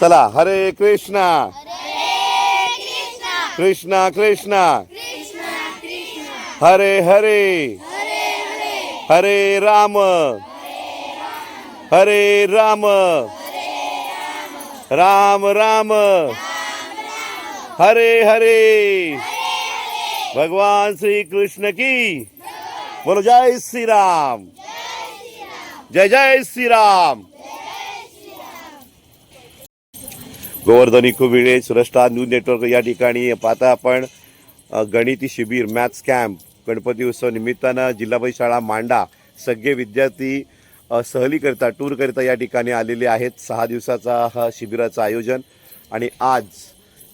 चला हरे कृष्णा. कृष्णा कृष्णा. हरे हरे. हरे राम. हरे राम. राम राम. हरे हरे. भगवान श्री कृष्ण की बोलो जय श्री राम जय जय Shri Ram Govardhan eco village news network या ठिकाणी. पाहता आपण गणिती शिबिर मॅथ्स कॅम्प गणपती उत्सव निमित्तानं जिल्हा परिषद शाळा मांडा सगळे विद्यार्थी सहलीकरिता टूरकरिता या ठिकाणी आलेले आहेत. सहा दिवसाचा हा शिबिराचं आयोजन. आणि आज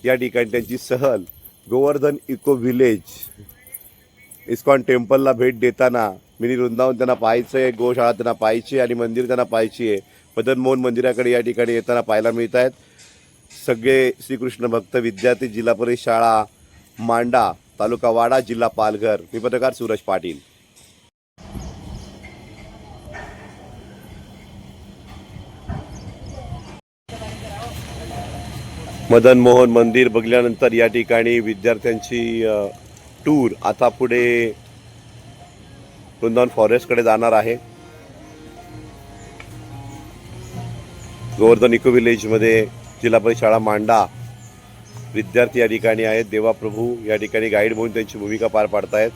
या ठिकाणी त्यांची सहल गोवर्धन इको विलेज इस्कॉन टेम्पलला भेट देताना मिनी वृंदावन त्यांना पाहायचं आहे गोशाळा त्यांना पाहायची आहे आणि मंदिर त्यांना पाहायची आहे. मदन मोहन मंदिराकडे या ठिकाणी येताना पाहायला मिळत आहेत. सगळे श्रीकृष्ण भक्त विद्यार्थी जिल्हा परिषद शाळा मांडा तालुका वाडा जिल्हा पालघर. मी पत्रकार सूरज पाटील. मदन मोहन मंदिर बघल्यानंतर या ठिकाणी विद्यार्थ्यांची टूर आता पुढे वृंदावन फॉरेस्टकडे जाणार आहे. गोवर्धन इको विलेजमध्ये जिल्हा परिषद शाळा मांडा. विद्यार्थी या ठिकाणी आहेत. देवाप्रभू या ठिकाणी गाईड म्हणून त्यांची भूमिका पार पाडतायत.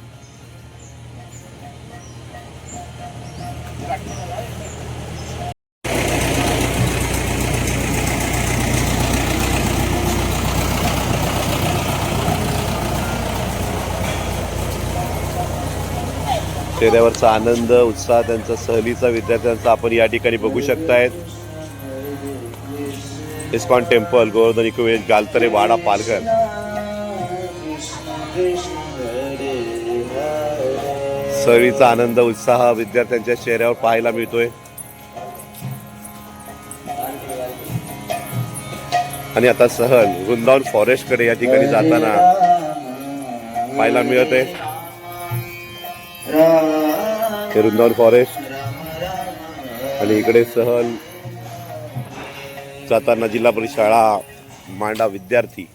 चेहऱ्यावरचा आनंद उत्साह त्यांचा सहलीचा विद्यार्थ्यांचा आपण या ठिकाणी बघू शकतायत. इस्कॉन टेम्पल गोवर्धन इकोवेज गालतरे वाडा पालघर. सहलीचा आनंद उत्साह विद्यार्थ्यांच्या चेहऱ्यावर पाहायला मिळतोय. आणि आता सहल वृंदावन फॉरेस्टकडे या ठिकाणी जाताना पाहायला मिळत आहे हे वृंदावन फॉरेस्ट. आणि इकडे सहल जाताना जिल्हा परिषद शाळा मांडा विद्यार्थी